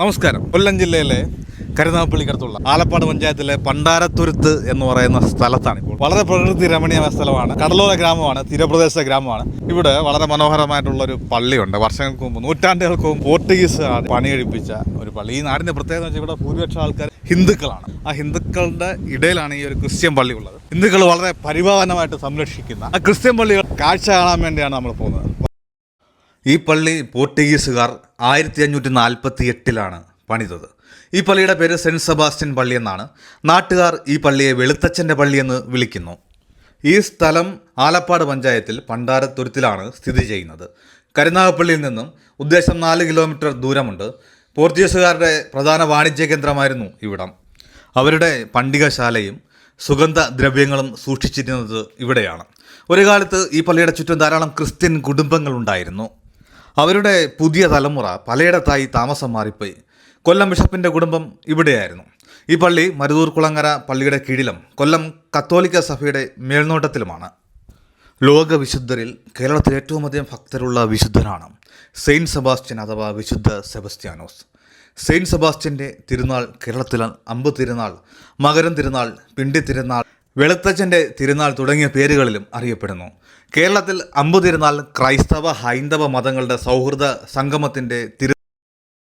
നമസ്കാരം. കൊല്ലം ജില്ലയിലെ കരുനാഗപ്പള്ളിക്കടുത്തുള്ള ആലപ്പാട് പഞ്ചായത്തിലെ പണ്ടാരത്തുരുത്ത് എന്ന് പറയുന്ന സ്ഥലത്താണ് ഇപ്പോൾ. വളരെ പ്രകൃതി രമണീയമായ സ്ഥലമാണ്. കടലോര ഗ്രാമമാണ് തീരപ്രദേശ ഗ്രാമമാണ്. ഇവിടെ വളരെ മനോഹരമായിട്ടുള്ള ഒരു പള്ളിയുണ്ട്. വർഷങ്ങൾക്ക് മുമ്പ് നൂറ്റാണ്ടുകൾക്ക് മുമ്പ് പോർട്ടുഗീസ് പണിയെടുപ്പിച്ച ഒരു പള്ളി. ഈ നാടിന്റെ പ്രത്യേകത വെച്ചാൽ ഇവിടെ ഭൂരിപക്ഷം ആൾക്കാർ ഹിന്ദുക്കളാണ്. ആ ഹിന്ദുക്കളുടെ ഇടയിലാണ് ഈ ഒരു ക്രിസ്ത്യൻ പള്ളി ഉള്ളത്. ഹിന്ദുക്കൾ വളരെ പരിപാലനമായിട്ട് സംരക്ഷിക്കുന്ന ആ ക്രിസ്ത്യൻ പള്ളികൾ കാഴ്ച കാണാൻ വേണ്ടിയാണ് നമ്മൾ പോകുന്നത്. ഈ പള്ളി പോർട്ടുഗീസുകാർ ആയിരത്തി അഞ്ഞൂറ്റി നാൽപ്പത്തി എട്ടിലാണ് പണിതത്. ഈ പള്ളിയുടെ പേര് സെന്റ് സെബാസ്റ്റ്യൻ പള്ളി എന്നാണ്. നാട്ടുകാർ ഈ പള്ളിയെ വെളുത്തച്ഛന്റെ പള്ളി എന്ന് വിളിക്കുന്നു. ഈ സ്ഥലം ആലപ്പാട് പഞ്ചായത്തിൽ പണ്ടാരത്തുരുത്തിലാണ് സ്ഥിതി ചെയ്യുന്നത്. കരുനാഗപ്പള്ളിയിൽ നിന്നും ഉദ്ദേശം നാല് കിലോമീറ്റർ ദൂരമുണ്ട്. പോർച്ചുഗീസുകാരുടെ പ്രധാന വാണിജ്യ കേന്ദ്രമായിരുന്നു ഇവിടം. അവരുടെ പണ്ടികശാലയും സുഗന്ധ ദ്രവ്യങ്ങളും സൂക്ഷിച്ചിരുന്നത് ഇവിടെയാണ്. ഒരു കാലത്ത് ഈ പള്ളിയുടെ ചുറ്റും ധാരാളം ക്രിസ്ത്യൻ കുടുംബങ്ങളുണ്ടായിരുന്നു അവരുടെ പുതിയ തലമുറ പലയിടത്തായി താമസം മാറിപ്പോയി. കൊല്ലം ബിഷപ്പിന്റെ കുടുംബം ഇവിടെയായിരുന്നു. ഈ പള്ളി മരുതൂർ കുളങ്ങര പള്ളിയുടെ കീഴിലും കൊല്ലം കത്തോലിക്ക സഭയുടെ മേൽനോട്ടത്തിലുമാണ്. ലോകവിശുദ്ധരിൽ കേരളത്തിൽ ഏറ്റവും അധികം ഭക്തരുള്ള വിശുദ്ധനാണ് സെയിന്റ് സെബാസ്റ്റ്യൻ അഥവാ വിശുദ്ധ സെബസ്റ്റ്യാനോസ്. സെയിന്റ് സെബാസ്റ്റ്യന്റെ തിരുനാൾ കേരളത്തിൽ അമ്പ് തിരുനാൾ മകരം തിരുനാൾ പിണ്ടി തിരുനാൾ വെളുത്തച്ഛന്റെ തിരുനാൾ തുടങ്ങിയ പേരുകളിലും അറിയപ്പെടുന്നു. കേരളത്തിൽ അമ്പു തിരുനാൾ ക്രൈസ്തവ ഹൈന്ദവ മതങ്ങളുടെ സൗഹൃദ സംഗമത്തിന്റെ തിരു